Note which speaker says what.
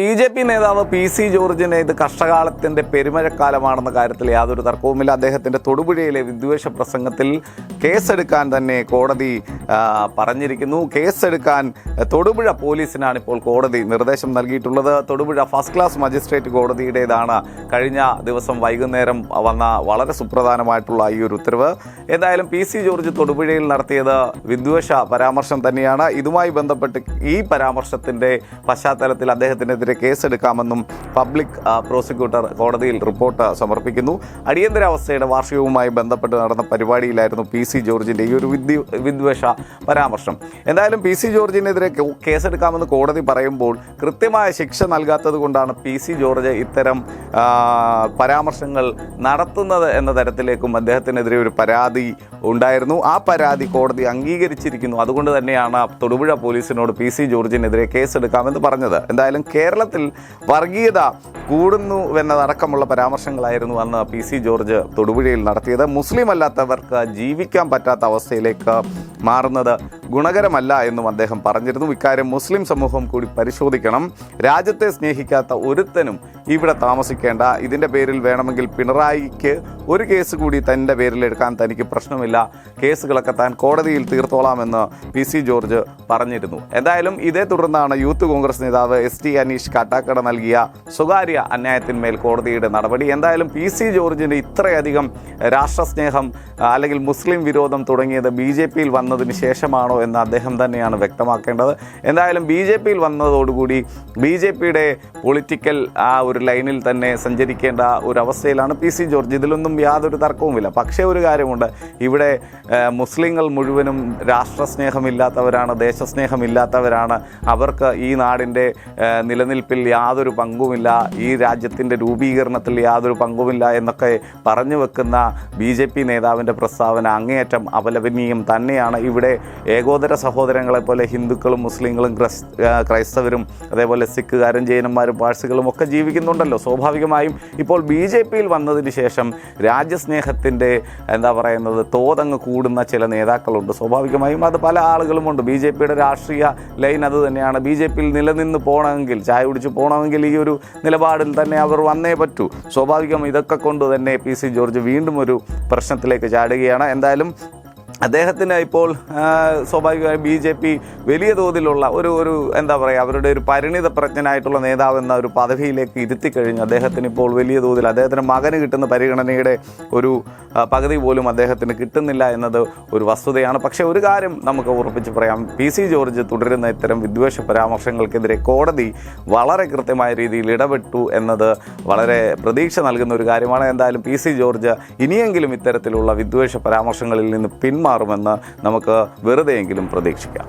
Speaker 1: B J P നേതാവ് P C ജോർജിന് ഇത് കഷ്ടകാലത്തിന്റെ പെരുമഴക്കാലമാണെന്ന കാര്യത്തിൽ യാതൊരു തർക്കവുമില്ല. അദ്ദേഹത്തിന്റെ തൊടുപുഴയിലെ വിദ്വേഷ പ്രസംഗത്തിൽ കേസെടുക്കാൻ തന്നെ കോടതി പറഞ്ഞിരിക്കുന്നു. കേസെടുക്കാൻ തൊടുപുഴ പോലീസിനാണ് ഇപ്പോൾ കോടതി നിർദ്ദേശം നൽകിയിട്ടുള്ളത്. തൊടുപുഴ ഫസ്റ്റ് ക്ലാസ് മജിസ്ട്രേറ്റ് കോടതിയുടേതാണ് കഴിഞ്ഞ ദിവസം വൈകുന്നേരം വന്ന വളരെ സുപ്രധാനമായിട്ടുള്ള ഈ ഒരു ഉത്തരവ്. എന്തായാലും പി സി ജോർജ് തൊടുപുഴയിൽ നടത്തിയത് വിദ്വേഷ പരാമർശം തന്നെയാണ്. ഇതുമായി ബന്ധപ്പെട്ട് ഈ പരാമർശത്തിന്റെ പശ്ചാത്തലത്തിൽ അദ്ദേഹത്തിനെതിരെ കേസെടുക്കാമെന്നും പബ്ലിക് പ്രോസിക്യൂട്ടർ കോടതിയിൽ റിപ്പോർട്ട് സമർപ്പിക്കുന്നു. അടിയന്തരാവസ്ഥയുടെ വാർഷികവുമായി ബന്ധപ്പെട്ട് നടന്ന പരിപാടിയിലായിരുന്നു പി സി ജോർജിന്റെ ഈ ഒരു വിദ്വേഷ പരാമർശം. എന്തായാലും പി സി ജോർജിനെതിരെ കേസെടുക്കാമെന്ന് കോടതി പറയുമ്പോൾ കൃത്യമായ ശിക്ഷ നൽകാത്തത് കൊണ്ടാണ് പി സി ജോർജ് ഇത്തരം പരാമർശങ്ങൾ നടത്തുന്നത് എന്ന തരത്തിലേക്കും അദ്ദേഹത്തിനെതിരെ ഒരു പരാതി ഉണ്ടായിരുന്നു. ആ പരാതി കോടതി അംഗീകരിച്ചിരിക്കുന്നു. അതുകൊണ്ട് തന്നെയാണ് തൊടുപുഴ പോലീസിനോട് പി സി ജോർജിനെതിരെ കേസെടുക്കാമെന്ന് പറഞ്ഞത്. എന്തായാലും കേരളത്തിൽ വർഗീയത കൂടുന്നു എന്നതടക്കമുള്ള പരാമർശങ്ങളായിരുന്നു അന്ന് പി സി ജോർജ് തൊടുപുഴയിൽ നടത്തിയത്. മുസ്ലിം അല്ലാത്തവർക്ക് ജീവിക്കാൻ പറ്റാത്ത അവസ്ഥയിലേക്ക് മാറുന്നത് ഗുണകരമല്ല എന്നും അദ്ദേഹം പറഞ്ഞിരുന്നു. ഇക്കാര്യം മുസ്ലിം സമൂഹം കൂടി പരിശോധിക്കണം. രാജ്യത്തെ സ്നേഹിക്കാത്ത ഒരുത്തനും ഇവിടെ താമസിക്കേണ്ട. ഇതിന്റെ പേരിൽ വേണമെങ്കിൽ പിണറായിക്ക് ഒരു കേസ് കൂടി തന്റെ പേരിൽ എടുക്കാൻ തനിക്ക് പ്രശ്നമില്ല. കേസുകളൊക്കെ താൻ കോടതിയിൽ തീർത്തോളാമെന്ന് പി സി ജോർജ് പറഞ്ഞിരുന്നു. എന്തായാലും ഇതേ തുടർന്നാണ് യൂത്ത് കോൺഗ്രസ് നേതാവ് എസ് ടി അനീഷ് കാട്ടാക്കട നൽകിയ സ്വകാര്യ അന്യായത്തിന്മേൽ കോടതിയുടെ നടപടി. എന്തായാലും പി സി ജോർജിന്റെ ഇത്രയധികം രാഷ്ട്രസ്നേഹം അല്ലെങ്കിൽ മുസ്ലിം വിരോധം തുടങ്ങിയത് ബി ജെ പിയിൽ വന്നതിന് ശേഷമാണോ എന്ന് അദ്ദേഹം തന്നെയാണ് വ്യക്തമാക്കേണ്ടത്. എന്തായാലും ബി ജെ പിയിൽ വന്നതോടുകൂടി ബി ജെ പിയുടെ പൊളിറ്റിക്കൽ ആ ഒരു ലൈനിൽ തന്നെ സഞ്ചരിക്കേണ്ട ഒരു അവസ്ഥയിലാണ് പി സി ജോർജ്. ഇതിലൊന്നും യാതൊരു തർക്കവുമില്ല. പക്ഷേ ഒരു കാര്യമുണ്ട്. ഇവിടെ മുസ്ലിങ്ങൾ മുഴുവനും രാഷ്ട്രസ്നേഹമില്ലാത്തവരാണ് ദേശസ്നേഹമില്ലാത്തവരാണ്. അവർക്ക് ഈ നാടിന്റെ ആ, നിലനിൽപ്പിൽ യാതൊരു പങ്കുമില്ല ഈ രാജ്യത്തിന്റെ രൂപീകരണത്തിൽ യാതൊരു പങ്കുമില്ല എന്നൊക്കെ പറഞ്ഞു വെക്കുന്ന ബി ജെ പി നേതാവിന്റെ പ്രസ്താവന അങ്ങേയറ്റം അപലപനീയം തന്നെയാണ്. ഇവിടെ ഏകോദര സഹോദരങ്ങളെ പോലെ ഹിന്ദുക്കളും മുസ്ലിങ്ങളും ക്രൈസ്തവരും അതേപോലെ സിഖുകാരും ജൈനന്മാരും പാഴ്സികളും ഒക്കെ ജീവിക്കുന്നുണ്ടല്ലോ. സ്വാഭാവികമായും ഇപ്പോൾ ബി ജെ പിയിൽ വന്നതിന് ശേഷം രാജ്യസ്നേഹത്തിന്റെ എന്താ പറയുന്നത് തോതങ്ങ് കൂടുന്ന ചില നേതാക്കളുണ്ട്. സ്വാഭാവികമായും അത് പല ആളുകളുമുണ്ട്. ബി ജെ പിയുടെ രാഷ്ട്രീയ ലൈൻ അത് തന്നെയാണ്. ബി ജെ പിയിൽ നിലനിന്ന് പോകണമെങ്കിൽ ചായ കുടിച്ച് പോകണമെങ്കിൽ ഈ ഒരു നിലപാടിൽ തന്നെ അവർ വന്നേ പറ്റൂ. സ്വാഭാവികം ഇതൊക്കെ കൊണ്ട് തന്നെ പി സി ജോർജ് വീണ്ടും ഒരു പ്രശ്നത്തിലേക്ക് ചാടുകയാണ്. എന്തായാലും അദ്ദേഹത്തിന് ഇപ്പോൾ സ്വാഭാവികമായും ബി ജെ പി വലിയ തോതിലുള്ള ഒരു ഒരു എന്താ പറയുക അവരുടെ ഒരു പരിണിത പ്രജ്ഞനായിട്ടുള്ള നേതാവ് എന്ന ഒരു പദവിയിലേക്ക് ഇരുത്തി കഴിഞ്ഞു അദ്ദേഹത്തിന് ഇപ്പോൾ വലിയ തോതിൽ അദ്ദേഹത്തിന് മകന് കിട്ടുന്ന പരിഗണനയുടെ ഒരു പകുതി പോലും അദ്ദേഹത്തിന് കിട്ടുന്നില്ല എന്നത് ഒരു വസ്തുതയാണ്. പക്ഷേ ഒരു കാര്യം നമുക്ക് ഉറപ്പിച്ച് പറയാം. പി സി ജോർജ് തുടരുന്ന ഇത്തരം വിദ്വേഷ പരാമർശങ്ങൾക്കെതിരെ കോടതി വളരെ കൃത്യമായ രീതിയിൽ ഇടപെട്ടു എന്നത് വളരെ പ്രതീക്ഷ നൽകുന്ന ഒരു കാര്യമാണ്. എന്തായാലും പി സി ജോർജ് ഇനിയെങ്കിലും ഇത്തരത്തിലുള്ള വിദ്വേഷ പരാമർശങ്ങളിൽ നിന്ന് പിന്മാറുമെന്ന് നമുക്ക് വെറുതെയെങ്കിലും പ്രതീക്ഷിക്കാം.